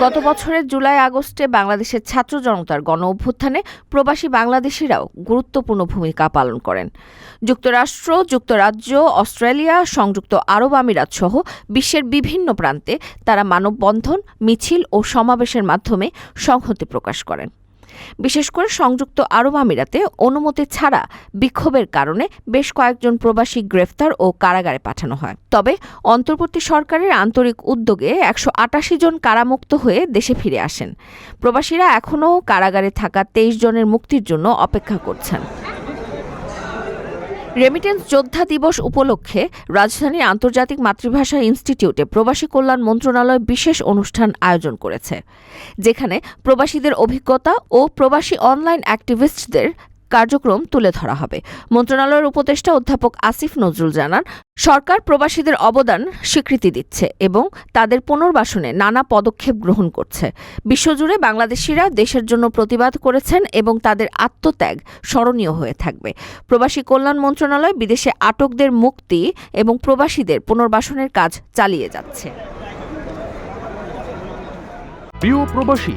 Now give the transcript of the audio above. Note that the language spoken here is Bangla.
গত বছরের জুলাই আগস্টে বাংলাদেশের ছাত্র জনতার গণ অভ্যুত্থানে প্রবাসী বাংলাদেশিরাও গুরুত্বপূর্ণ ভূমিকা পালন করেন। যুক্তরাষ্ট্র, যুক্তরাজ্য, অস্ট্রেলিয়া, সংযুক্ত আরব আমিরাত সহ বিশ্বের বিভিন্ন প্রান্তে তারা মানববন্ধন, মিছিল ও সমাবেশের মাধ্যমে সংহতি প্রকাশ করেন। বিশেষ করে সংযুক্ত আরব আমিরাতে অনুমতি ছাড়া বিক্ষোভের কারণে বেশ কয়েকজন প্রবাসী গ্রেফতার ও কারাগারে পাঠানো হয়। তবে অন্তর্বর্তী সরকারের আন্তরিক উদ্যোগে একশো আটাশি জন কারামুক্ত হয়ে দেশে ফিরে আসেন। প্রবাসীরা এখনও কারাগারে থাকা তেইশ জনের মুক্তির জন্য অপেক্ষা করছেন। রেমিটেন্স যোদ্ধা দিবস উপলক্ষে রাজধানীর আন্তর্জাতিক মাতৃভাষা ইনস্টিটিউটে প্রবাসী কল্যাণ মন্ত্রণালয় বিশেষ অনুষ্ঠান আয়োজন করেছে, যেখানে প্রবাসীদের অভিজ্ঞতা ও প্রবাসী অনলাইন অ্যাক্টিভিস্টদের কার্যক্রম তুলে ধরা হবে। মন্ত্রণালয়ের উপদেষ্টা অধ্যাপক আসিফ নজরুল জানান, সরকার প্রবাসীদের অবদান স্বীকৃতি দিচ্ছে এবং তাদের পুনর্বাসনে নানা পদক্ষেপ গ্রহণ করছে। বিশ্বজুড়ে বাংলাদেশিরা দেশের জন্য প্রতিবাদ করেছেন এবং তাদের আত্মত্যাগ স্মরণীয় হয়ে থাকবে। প্রবাসী কল্যাণ মন্ত্রণালয় বিদেশে আটকদের মুক্তি এবং প্রবাসীদের পুনর্বাসনের কাজ চালিয়ে যাচ্ছে। প্রিয় প্রবাসী